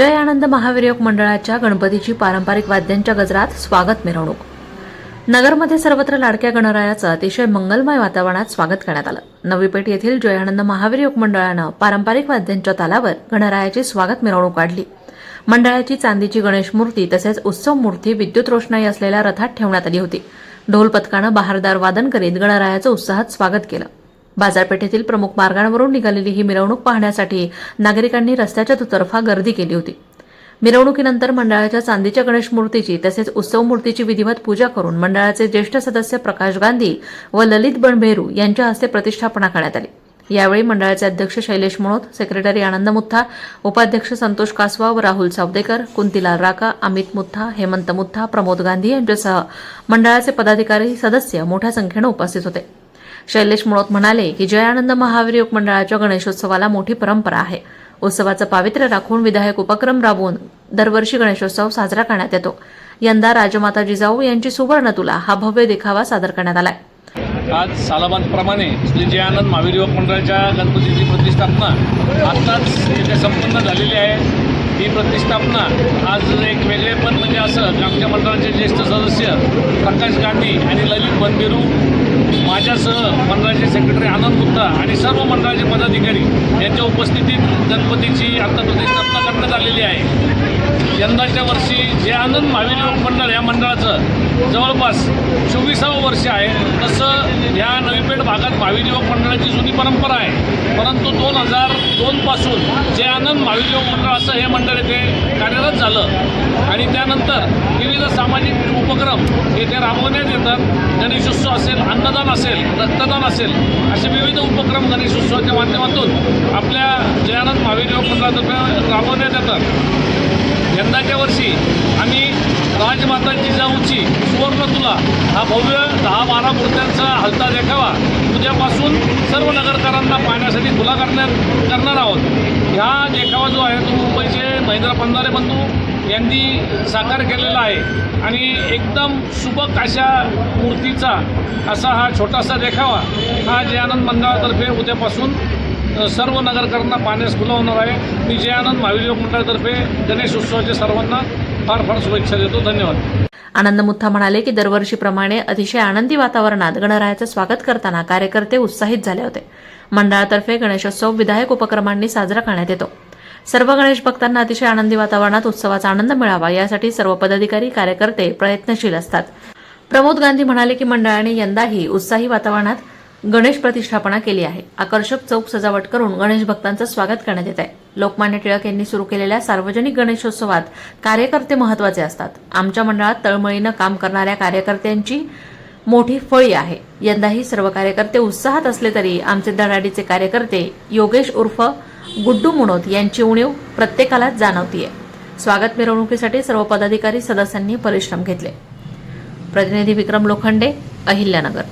जय आनंद महावीरयोग मंडळाच्या गणपतीची पारंपरिक वाद्यांच्या गजरात स्वागत मिरवणूक. नगरमध्ये सर्वत्र लाडक्या गणरायाचं अतिशय मंगलमय वातावरणात स्वागत करण्यात आलं. नवी पेठ येथील जयानंद महावीर योग मंडळानं पारंपरिक वाद्यांच्या तालावर गणरायाची स्वागत मिरवणूक काढली. मंडळाची चांदीची गणेश मूर्ती तसेच उत्सव मूर्ती विद्युत रोषणाई असलेल्या रथात ठेवण्यात आली होती. ढोल पथकानं बहारदार वादन करीत गणरायाचं उत्साहात स्वागत केलं. बाजारपेठेतील प्रमुख मार्गांवरून निघालेली ही मिरवणूक पाहण्यासाठी नागरिकांनी रस्त्याच्या दुतर्फा गर्दी केली होती. मिरवणुकीनंतर मंडळाच्या चांदीच्या गणेश मूर्तीची तसेच उत्सव मूर्तीची विधिवत पूजा करून मंडळाचे ज्येष्ठ सदस्य प्रकाश गांधी व ललित बणभेरू यांच्या हस्ते प्रतिष्ठापना करण्यात आली. यावेळी मंडळाचे अध्यक्ष शैलेश मनोत सेक्रेटरी आनंद मुथा उपाध्यक्ष संतोष कासवा व राहुल सावदेकर कुंतीलाल राका अमित मुथा हेमंत मुथा प्रमोद गांधी यांच्यासह मंडळाचे पदाधिकारी सदस्य मोठ्या संख्येनं उपस्थित होते. शैलेश मुळोत म्हणाले की जयानंद महावीर योग मंडळाच्या गणेशोत्सवाला मोठी परंपरा आहे. उत्सवाचं पावित्र्य राखून विधायक उपक्रम राबवून दरवर्षी गणेशोत्सव साजरा करण्यात येतो. यंदा राजमाता जिजाऊ यांची सुवर्ण तुला हा भव्य देखावा सादर करण्यात आलाय. आज सालाबादप्रमाणे श्री जयानंद महावीर युवक मंडळाच्या गणपतीची प्रतिष्ठापना आत्ताच इथे संपन्न झालेली आहे. ही प्रतिष्ठापना आज एक वेगळेपण म्हणजे असं की आमच्या मंडळाचे ज्येष्ठ सदस्य प्रकाश गांधी आणि ललित बनबिरू माझ्यासह मंडळाचे सेक्रेटरी आनंद गुप्ता आणि सर्व मंडळाचे पदाधिकारी यांच्या उपस्थितीत गणपतीची आता प्रतिष्ठापना करण्यात आलेली आहे. यंदाच्या वर्षी जे आनंद महावीर युवक मंडळ या मंडळाचं जवळपास चोवीसावं वर्ष आहे तसं या नवीपेठ भागात महावीर युवक मंडळाची जुनी परंपरा आहे. परंतु दोन हजार दोनपासून जे आनंद महावीर युवक मंडळ असं हे मंडळ येथे कार्यरत झालं आणि त्यानंतर विविध सामाजिक उपक्रम येथे राबवण्यात येतात. गणेशोत्सव असेल अन्नदान असेल रक्तदान असेल असे विविध उपक्रम गणेश उत्सवाच्या माध्यमातून आपल्या जयानंद महावीर योग मंडळातर्फे राबवण्यात येतात. यंदाच्या वर्षी आम्ही राजमाता जिजाऊची सुवर्ण तुला हा भव्य दहा बारा मूर्त्यांचा हलता देखावा उद्यापासून सर्व नगरकरांना पाहण्यासाठी खुला करण्यात करणार आहोत. ह्या देखावा जो आहे तो मुंबईचे महेंद्र पंधारे बंधू यांनी साकार केलेला आहे. आणि एकदम सुबक अशा मूर्तीचा असा हा छोटासा देखावा हा जयानंद मंडळातर्फे उद्यापासून सर्व नगरकरांना पाहण्यास खुला होणार आहे. मी जयानंद महावीर मंडळातर्फे गणेश उत्सवाच्या सर्वांना फार फार शुभेच्छा देतो. धन्यवाद. आनंद मुथा म्हणाले की दरवर्षीप्रमाणे अतिशय आनंदी वातावरणात गणरायाचं स्वागत करताना कार्यकर्ते उत्साहित झाले होते. मंडळातर्फे गणेशोत्सव विधायक उपक्रमांनी साजरा करण्यात येतो. सर्व गणेश भक्तांना अतिशय आनंदी वातावरणात उत्सवाचा आनंद मिळावा यासाठी सर्व पदाधिकारी कार्यकर्ते प्रयत्नशील असतात. प्रमोद गांधी म्हणाले की मंडळाने यंदाही उत्साही वातावरणात गणेश प्रतिष्ठापना केली आहे. आकर्षक चौक सजावट करून गणेश भक्तांचं स्वागत करण्यात येत आहे. लोकमान्य टिळक यांनी सुरू केलेल्या सार्वजनिक गणेशोत्सवात कार्यकर्ते महत्त्वाचे असतात. आमच्या मंडळात तळमळीनं काम करणाऱ्या कार्यकर्त्यांची मोठी फळी आहे. यंदाही सर्व कार्यकर्ते उत्साहात असले तरी आमचे धडाडीचे कार्यकर्ते योगेश उर्फ गुड्डू मुनोत यांची उणीव प्रत्येकालाच जाणवतीये. स्वागत मिरवणुकीसाठी सर्व पदाधिकारी सदस्यांनी परिश्रम घेतले. प्रतिनिधी विक्रम लोखंडे अहिल्यानगर.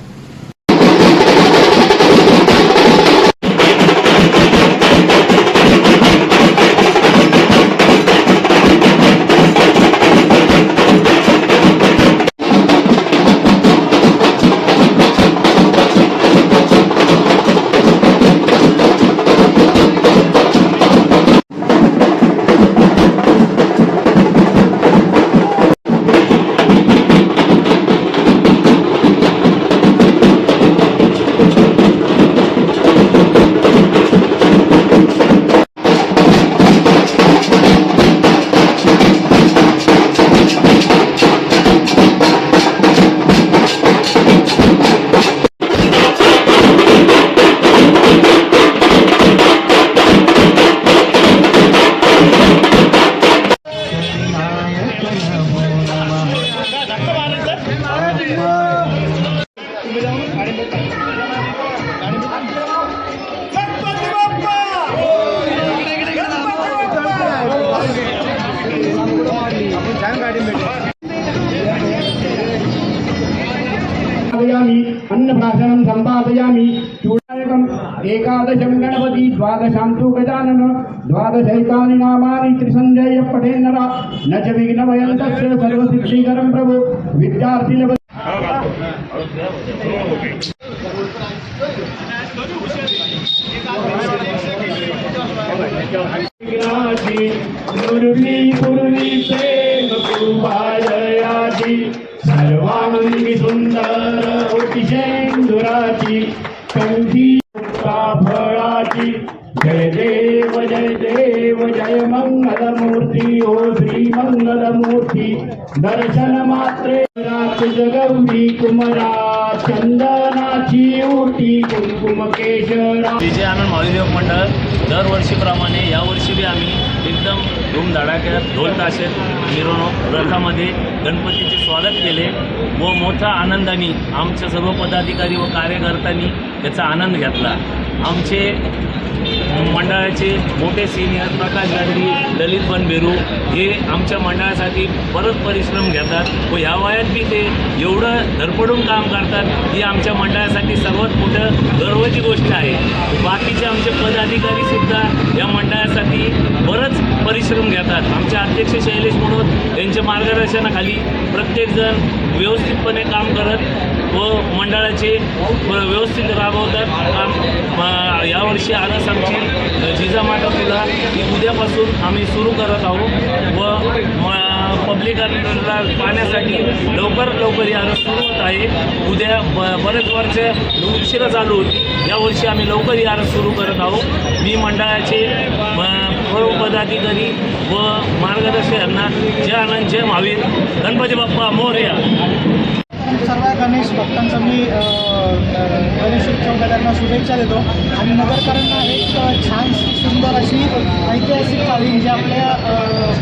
అన్నప్రాసనం సంపాదయామి చూడాయకం ఏకాదశం గణపతి ద్వాదశాం తు గజానన ద్వాదశైకాని నామాని త్రిసంజయ పఠే నర నచ విఘ్నమయం తస్య సర్వసిద్ధికరం ప్రభు విద్యార్థిల विघ्नाः नाची प्रेम कृपालयाची सर्वांगी सुंदर होती कंठी फळाची जय देव जय देव जय मंगलमूर्ती ओ श्री मंगलमूर्ती दर्शन मात्रे कुमरा चंदनाची ओटी कुंकुम केशरा विजय आनंद महाविदेव मंडळ दरवर्षीप्रमाणे यावर्षी बी आम्ही एकदम धूमधडाक्यात ढोल ताशेत मिरवणूक रथामध्ये गणपतीचे स्वागत केले व मोठ्या आनंदाने आमच्या सर्व पदाधिकारी व कार्यकर्त्यांनी त्याचा आनंद घेतला. आमचे मंडळाचे मोठे सिनियर प्रकाश गाडगी ललित बनबेरू हे आमच्या मंडळासाठी परत परिश्रम घेतात व ह्या वयात बी ते एवढं धडपडून काम करतात ही आमच्या मंडळासाठी सर्वात मोठं गर्वाची गोष्ट आहे. बाकीचे आमचे पदाधिकारीसुद्धा या मंडळासाठी बरंच परिश्रम घेतात. आमचे अध्यक्ष शैलेश म्हणून यांच्या मार्गदर्शनाखाली प्रत्येकजण व्यवस्थितपणे काम करत व मंडळाचे व- व्यवस्थित राबवतात. काम म- यावर्षी आरस आमची जिजामाता तुला ही उद्यापासून आम्ही सुरू करत आहोत व पब्लिकांना पाहण्यासाठी लवकर लवकर ही आरस सुरू होत आहे. उद्या ब बरेच वर्ष उशिरा चालू होती यावर्षी आम्ही लवकर ही आरस सुरू करत आहोत. मी मंडळाचे सर्व पदाधिकारी व मार्गदर्शकांना जय आनंद जय महावीर. गणपती बाप्पा मोर्या. सर्व गणेश भक्तांचा मी अ, गणेश त्यांना शुभेच्छा देतो. आणि नगरकरांना एक छान सुंदर अशी ऐतिहासिक कालीन जे आपल्या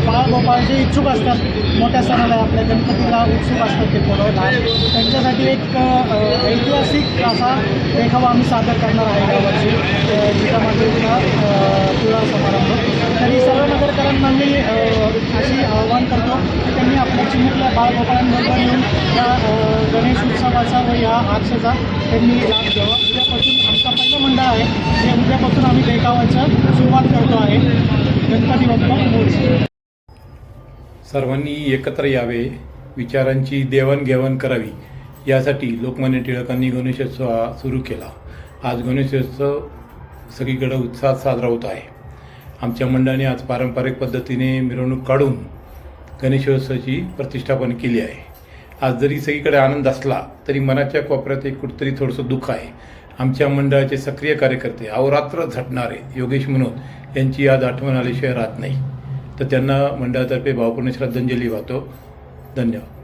बाळगोपाळचे इच्छुक असतात मोठ्या सणाला आपल्या गणपतीला उत्सुक असतात ते पोरं. त्यांच्यासाठी एक ऐतिहासिक असा देखावा आम्ही सादर करणार आहे यावर्षी. अ, जिजामातेचा अ, समारंभ. तरी सर्व नगरकरांना मी अशी आवाहन करतो की त्यांनी आपल्या चिमुकल्या बाळगोपाळांबरोबर येऊन या गणेश उत्सवाचा व या आरक्षाचा त्यांनी लाभ घ्यावा. उद्यापासून आमचा पहिलं मंडळ आहे. जे उद्यापासून आम्ही देखावाचं सुरुवात करतो आहे. गणपती बाप्पा मोरया सर्वांनी एकत्र यावे विचारांची देवाणघेवाण करावी यासाठी लोकमान्य टिळकांनी गणेशोत्सव हा सुरू केला. आज गणेशोत्सव सगळीकडे उत्साहात साजरा होत आहे. आमच्या मंडळाने आज पारंपरिक पद्धतीने मिरवणूक काढून गणेशोत्सवाची प्रतिष्ठापन केली आहे. आज जरी सगळीकडे आनंद असला तरी मनाच्या कोपऱ्यात एक कुठतरी थोडंसं दुःख आहे. आमच्या मंडळाचे सक्रिय कार्यकर्ते अहोरात्र झटणारे योगेश मनोज यांची आज आठवण आल्याशिवाय राहत नाही. तर त्यांना मंडळातर्फे भावपूर्ण श्रद्धांजली वाहतो. धन्यवाद.